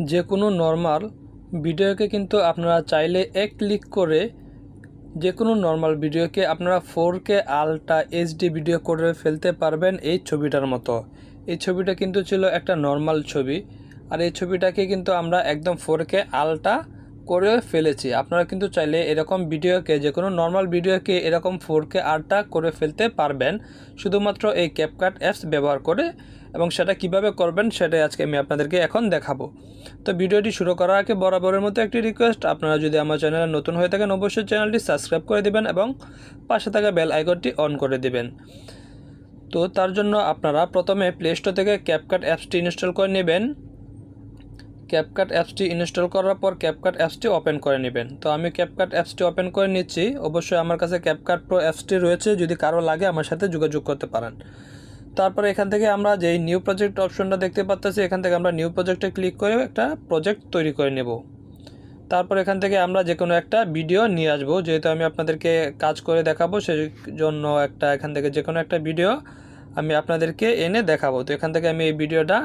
যে কোনো নর্মাল ভিডিওকে কিন্তু আপনারা চাইলে এক ক্লিক করে যে কোনো নর্মাল ভিডিওকে আপনারা four K ultra HD video করে ফেলতে পারবেন এই ছবিটার মতো। এই ছবিটা কিন্তু ছিল একটা নর্মাল ছবি। আর এই ছবিটাকে কিন্তু আমরা একদম ফোর কে আলট্রা করে ফেলেছি। আপনারা কিন্তু চাইলে এরকম ভিডিওকে যে কোনো নর্মাল ভিডিওকে এরকম ফোর কে আলট্রা করে ফেলতে পারবেন। শুধুমাত্র এই ক্যাপকাট অ্যাপস ব্যবহার করে এবং সেটা কীভাবে করবেন সেটাই আজকে আমি আপনাদেরকে এখন দেখাবো। তো ভিডিওটি শুরু করার আগে বরাবরের মতো একটি রিকোয়েস্ট আপনারা যদি আমার চ্যানেলে নতুন হয়ে থাকেন, অবশ্যই চ্যানেলটি সাবস্ক্রাইব করে দেবেন এবং পাশে থাকা বেল আইকনটি অন করে দেবেন। তো তার জন্য আপনারা প্রথমে প্লে স্টোর থেকে ক্যাপকাট অ্যাপসটি ইনস্টল করে নেবেন। ক্যাপকাট অ্যাপসটি ইনস্টল করার পর ক্যাপকাট অ্যাপসটি ওপেন করে নেবেন। তো আমি ক্যাপকাট অ্যাপসটি ওপেন করে নিচ্ছি। অবশ্যই আমার কাছে ক্যাপকাট প্রো অ্যাপসটি রয়েছে। যদি কারও লাগে আমার সাথে যোগাযোগ করতে পারেন। তারপরে এখান থেকে আমরা যেই নিউ প্রজেক্ট অপশনটা দেখতে পাচ্ছি এখান থেকে আমরা নিউ প্রজেক্টে ক্লিক করে একটা প্রজেক্ট তৈরি করে নেব। তারপর এখান থেকে আমরা যে কোনো একটা ভিডিও নিয়ে আসব। যেহেতু আমি আপনাদেরকে কাজ করে দেখাবো সেই জন্য একটা এখান থেকে যে কোনো একটা ভিডিও আমি আপনাদেরকে এনে দেখাবো। তো এখান থেকে আমি এই ভিডিওটা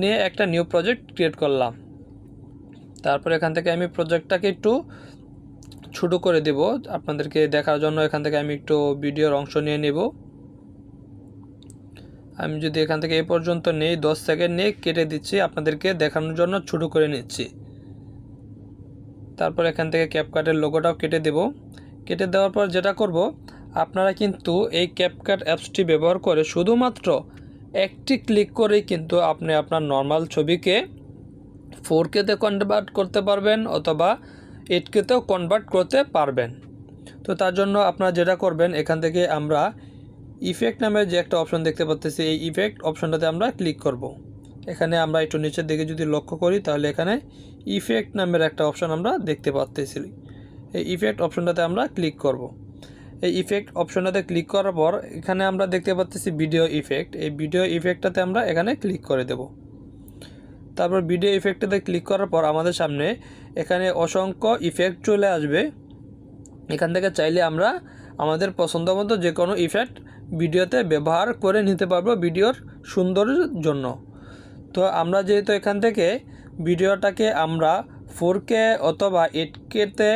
নিয়ে একটা নিউ প্রজেক্ট ক্রিয়েট করলাম। তারপর এখান থেকে আমি প্রজেক্টটাকে একটু ছোটো করে দেব। আপনাদেরকে দেখার জন্য এখান থেকে আমি একটু ভিডিওর অংশ নিয়ে নেব। আমি যদি এখান থেকে এ পর্যন্ত নেই, দশ সেকেন্ড নিয়ে কেটে দিচ্ছি, আপনাদেরকে দেখানোর জন্য ছোটো করে নিচ্ছি। তারপর এখান থেকে ক্যাপকাটের লোগোটাও কেটে দেব। কেটে দেওয়ার পর যেটা করব, আপনারা কিন্তু এই ক্যাপকাট অ্যাপসটি ব্যবহার করে শুধুমাত্র একটি ক্লিক করেই কিন্তু আপনি আপনার নর্মাল ছবিকে ফোর কেতে কনভার্ট করতে পারবেন অথবা এইট কেতেও কনভার্ট করতে পারবেন তো তার জন্য আপনারা যেটা করবেন, এখান থেকে আমরা ইফেক্ট নামের যে একটা অপশন দেখতে পাচ্ছি এই ইফেক্ট অপশনটাতে আমরা ক্লিক করব। এখানে আমরা একটু নিচের দিকে যদি লক্ষ্য করি, তাহলে এখানে ইফেক্ট নামের একটা অপশন আমরা দেখতে পাচ্ছি এই ইফেক্ট অপশনটাতে আমরা ক্লিক করব। এই ইফেক্ট অপশনটাতে ক্লিক করার পর এখানে আমরা দেখতে পাচ্ছি ভিডিও ইফেক্ট এই ভিডিও ইফেক্টটাতে আমরা এখানে ক্লিক করে দেব। তারপর ভিডিও ইফেক্টটাতে ক্লিক করার পর আমাদের সামনে এখানে অসংখ্য ইফেক্ট চলে আসবে। এখান থেকে চাইলে আমরা আমাদের পছন্দ মতো যে কোনো ইফেক্ট ভিডিওতে ব্যবহার করে নিতে পারব ভিডিওর সৌন্দর্যের জন্য। তো আমরা যেহেতু এখান থেকে ভিডিওটাকে আমরা ফোর কে অথবা এইট কেতে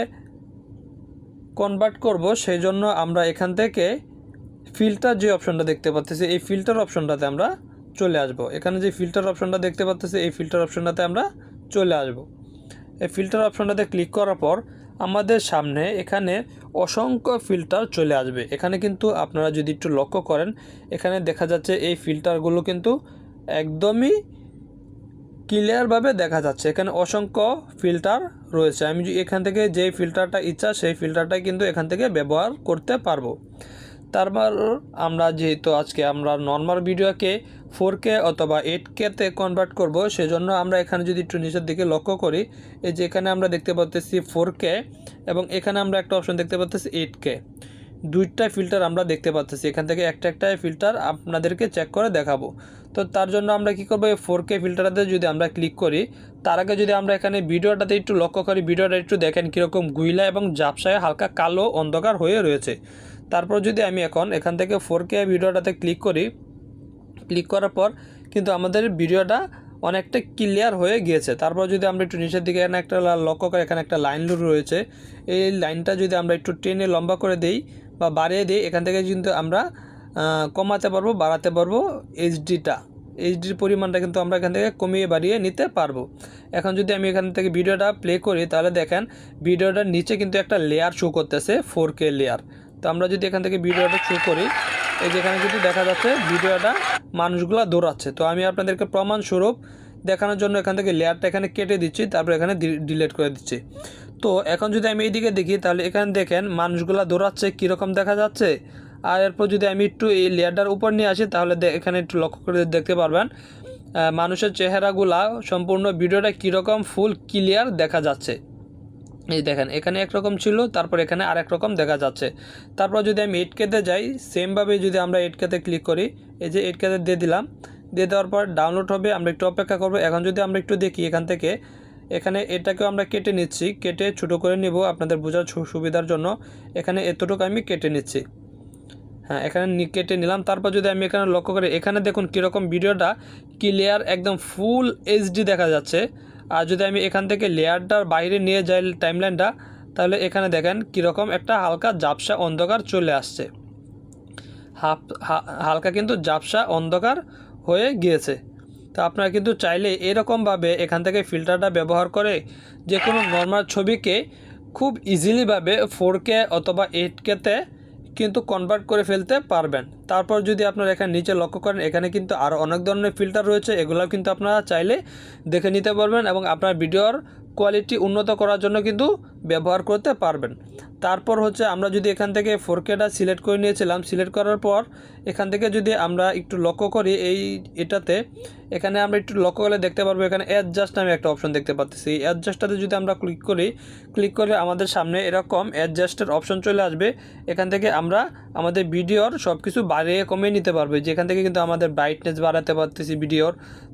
কনভার্ট করব সেই জন্য আমরা এখান থেকে ফিল্টার যে অপশনটা দেখতে পাচ্ছি এই ফিল্টার অপশনটাতে আমরা চলে আসব। এখানে যে ফিল্টার অপশনটা দেখতে পাচ্ছি এই ফিল্টার অপশনটাতে আমরা চলে আসব। এই ফিল্টার অপশনটাতে ক্লিক করার পর আমাদের সামনে এখানে অসংখ্য ফিল্টার চলে আসবে। এখানে কিন্তু আপনারা যদি একটু লক্ষ্য করেন, এখানে দেখা যাচ্ছে এই ফিল্টারগুলো কিন্তু একদমই ক্লিয়ারভাবে দেখা যাচ্ছে। এখানে অসংখ্য ফিল্টার রয়েছে। আমি এখান থেকে যে ফিল্টারটা ইচ্ছা, সেই ফিল্টারটাই কিন্তু এখান থেকে ব্যবহার করতে পারব। তারপর আমরা যেহেতু আজকে আমরা নর্মাল ভিডিওকে ফোর কে অথবা এইট কেতে কনভার্ট করব, সেজন্য আমরা এখানে যদি একটু নিচের দিকে লক্ষ্য করি, এই যে এখানে আমরা দেখতে পাচ্ছি ফোর কে এবং এখানে আমরা একটা অপশন দেখতে পাচ্ছি এইট কে দুইটা ফিল্টার আমরা দেখতে পাচ্ছি। এখান থেকে একটা একটা ফিল্টার আপনাদেরকে চেক করে দেখাবো। তো তার জন্য আমরা কি করব, এই ফোর কে ফিল্টারটাতে যদি আমরা ক্লিক করি, তার আগে যদি আমরা এখানে ভিডিওটাতে একটু লক্ষ্য করি, ভিডিওটা একটু দেখেন কীরকম গুইলা এবং জাপসায় হালকা কালো অন্ধকার হয়ে রয়েছে। তারপর যদি আমি এখন এখান থেকে ফোর কে ভিডিওটাতে ক্লিক করি ক্লিক করার পর কিন্তু আমাদের ভিডিওটা অনেকটা ক্লিয়ার হয়ে গিয়েছে। তারপর যদি আমরা একটু নিচের দিকে এখানে একটা লক্ষ্য করে, এখানে একটা লাইন রয়েছে। এই লাইনটা যদি আমরা একটু টেনে লম্বা করে দিই বা বাড়িয়ে দিই এখান থেকে কিন্তু আমরা কমাতে পারব, বাড়াতে পারব এইচডিটা এইচডির পরিমাণটা কিন্তু আমরা এখান থেকে কমিয়ে বাড়িয়ে নিতে পারব। এখন যদি আমি এখান থেকে ভিডিওটা প্লে করি, তাহলে দেখেন ভিডিওটার নিচে কিন্তু একটা লেয়ার শো করতেছে ফোর কে লেয়ার তো আমরা যদি এখান থেকে ভিডিওটা শো করি, এই যেখানে কিন্তু দেখা যাচ্ছে ভিডিওটা মানুষগুলো দৌড়াচ্ছে। তো আমি আপনাদেরকে প্রমাণস্বরূপ দেখানোর জন্য এখান থেকে লেয়ারটা এখানে কেটে দিচ্ছি, তারপর এখানে ডিলিট করে দিচ্ছি। তো এখন যদি আমি এইদিকে দেখি, তাহলে এখানে দেখেন মানুষগুলো দৌড়াচ্ছে কীরকম দেখা যাচ্ছে। আর এরপর যদি আমি একটু এই লেয়ারটার উপর নিয়ে আসি, তাহলে এখানে একটু লক্ষ্য করে দেখতে পারবেন মানুষের চেহারাগুলা সম্পূর্ণ ভিডিওটা কীরকম ফুল ক্লিয়ার দেখা যাচ্ছে। এই দেখেন, এখানে একরকম ছিল, তারপর এখানে আর এক রকম দেখা যাচ্ছে। তারপর যদি আমি এইট কেতে যাই সেমভাবে যদি আমরা এইট কেতে ক্লিক করি, এই যে এইট কেতে দিয়ে দিলাম, দিয়ে দেওয়ার পর ডাউনলোড হবে, আমরা একটু অপেক্ষা করব। এখন যদি আমরা একটু দেখি এখান থেকে এখানে এটাকেও আমরা কেটে নিচ্ছি। কেটে ছোটো করে নিব আপনাদের বোঝার সুবিধার জন্য। এখানে এতটুকু আমি কেটে নিচ্ছি। হ্যাঁ এখানে কেটে নিলাম। তারপর যদি আমি এখানে লক্ষ্য করি, এখানে দেখুন কীরকম ভিডিওটা ক্লিয়ার একদম ফুল এইচডি দেখা যাচ্ছে। আর যদি আমি এখান থেকে লেয়ারটার বাইরে নিয়ে যাই টাইমলাইনটা, তাহলে এখানে দেখেন কীরকম একটা হালকা জাপসা অন্ধকার চলে আসছে। হাফ হালকা কিন্তু জাপসা অন্ধকার হয়ে গিয়েছে। তো আপনারা কিন্তু চাইলে এরকমভাবে এখান থেকে ফিল্টারটা ব্যবহার করে যে কোনো নর্মাল ছবিকে খুব ইজিলিভাবে ফোর কে অথবা এইট কেতে কিন্তু কনভার্ট করে ফেলতে পারবেন। তারপর যদি আপনারা এখানে নিচে লক্ষ্য করেন, এখানে কিন্তু আরও অনেক ধরনের ফিল্টার রয়েছে। এগুলো কিন্তু আপনারা চাইলে দেখে নিতে পারবেন এবং আপনার ভিডিওর কোয়ালিটি উন্নত করার জন্য কিন্তু ব্যবহার করতে পারবেন। তারপর হচ্ছে আমরা যদি এখান থেকে ফোর কেটা সিলেক্ট করে নিয়েছিলাম সিলেক্ট করার পর এখান থেকে যদি আমরা একটু লক্ষ্য করি, এই এটাতে এখানে আমরা একটু লক্ষ্য করলে দেখতে পারব এখানে অ্যাডজাস্ট নামে একটা অপশন দেখতে পাচ্ছি এই অ্যাডজাস্টটাতে যদি আমরা ক্লিক করি ক্লিক করে আমাদের সামনে এরকম অ্যাডজাস্টের অপশন চলে আসবে। এখান থেকে আমরা আমাদের ভিডিওর সব কিছু বাড়িয়ে কমিয়ে নিতে পারব। যেখান থেকে কিন্তু আমাদের ব্রাইটনেস বাড়াতে পারতেছি ভিডিওর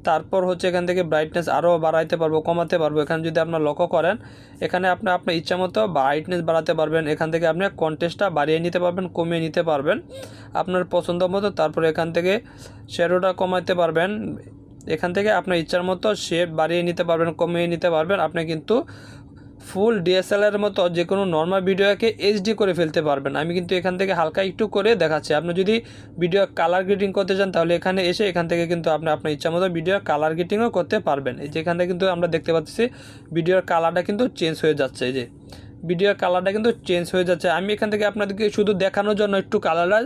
তারপর হচ্ছে এখান থেকে ব্রাইটনেস আরও বাড়াইতে পারব, কমাতে পারব। এখানে যদি আপনার লক্ষ্য করেন, এখানে আপনি আপনার ইচ্ছা মতো ব্রাইটনেস বাড়াতে পারবেন। এখান থেকে আপনি কন্টেস্টটা বাড়িয়ে নিতে পারবেন, কমিয়ে নিতে পারবেন। আপনার পছন্দ মতো তারপর এখান থেকে শ্যাডোটা কমাতে পারবেন। এখান থেকে আপনার ইচ্ছার মতো শেপ বাড়িয়ে নিতে পারবেন, কমিয়ে নিতে পারবেন। আপনি কিন্তু ফুল ডিএসএলআর মতো যে কোনো নর্মাল ভিডিওকে এইচডি করে ফেলতে পারবেন। আমি কিন্তু এখান থেকে হালকা একটু করে দেখাচ্ছি। আপনি যদি ভিডিও কালার গ্রেডিং করতে চান, তাহলে এখানে এসে এখান থেকে কিন্তু আপনি আপনার ইচ্ছা মতো ভিডিও কালার গ্রেডিংও করতে পারবেন। এই যেখান থেকে কিন্তু আমরা দেখতে পাচ্ছি ভিডিওর কালারটা কিন্তু চেঞ্জ হয়ে যাচ্ছে। এই যে ভিডিওর কালারটা কিন্তু চেঞ্জ হয়ে যাচ্ছে। আমি এখান থেকে আপনাদেরকে শুধু দেখানোর জন্য একটু কালারটা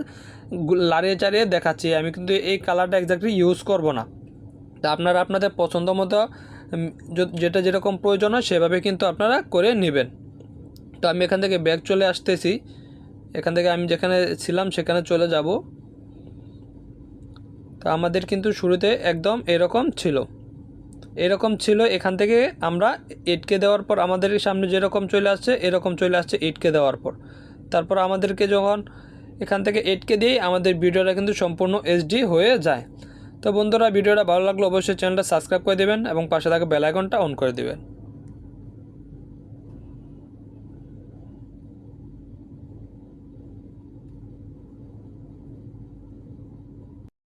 লাড়িয়ে চাড়িয়ে দেখাচ্ছি। আমি কিন্তু এই কালারটা এক্স্যাক্টলি ইউজ করব না। তা আপনারা আপনাদের পছন্দ মতো যেটা যেরকম প্রয়োজন হয় সেভাবে কিন্তু আপনারা করে নেবেন। তো আমি এখান থেকে ব্যাগ চলে আসতেছি। এখান থেকে আমি যেখানে ছিলাম সেখানে চলে যাব। তো আমাদের কিন্তু শুরুতে একদম এরকম ছিল। এরকম ছিল এখান থেকে আমরা এটকে দেওয়ার পর আমাদের সামনে যেরকম চলে আসছে, এরকম চলে আসছে এইটকে দেওয়ার পর। তারপর আমাদেরকে যখন এখান থেকে এইটকে দিয়েই আমাদের ভিডিওটা কিন্তু সম্পূর্ণ এইচডি হয়ে যায়। তো বন্ধুরা, ভিডিওটা ভালো লাগলে অবশ্যই চ্যানেলটা সাবস্ক্রাইব করে দেবেন এবং পাশে থাকা বেলাইকনটা অন করে দেবেন।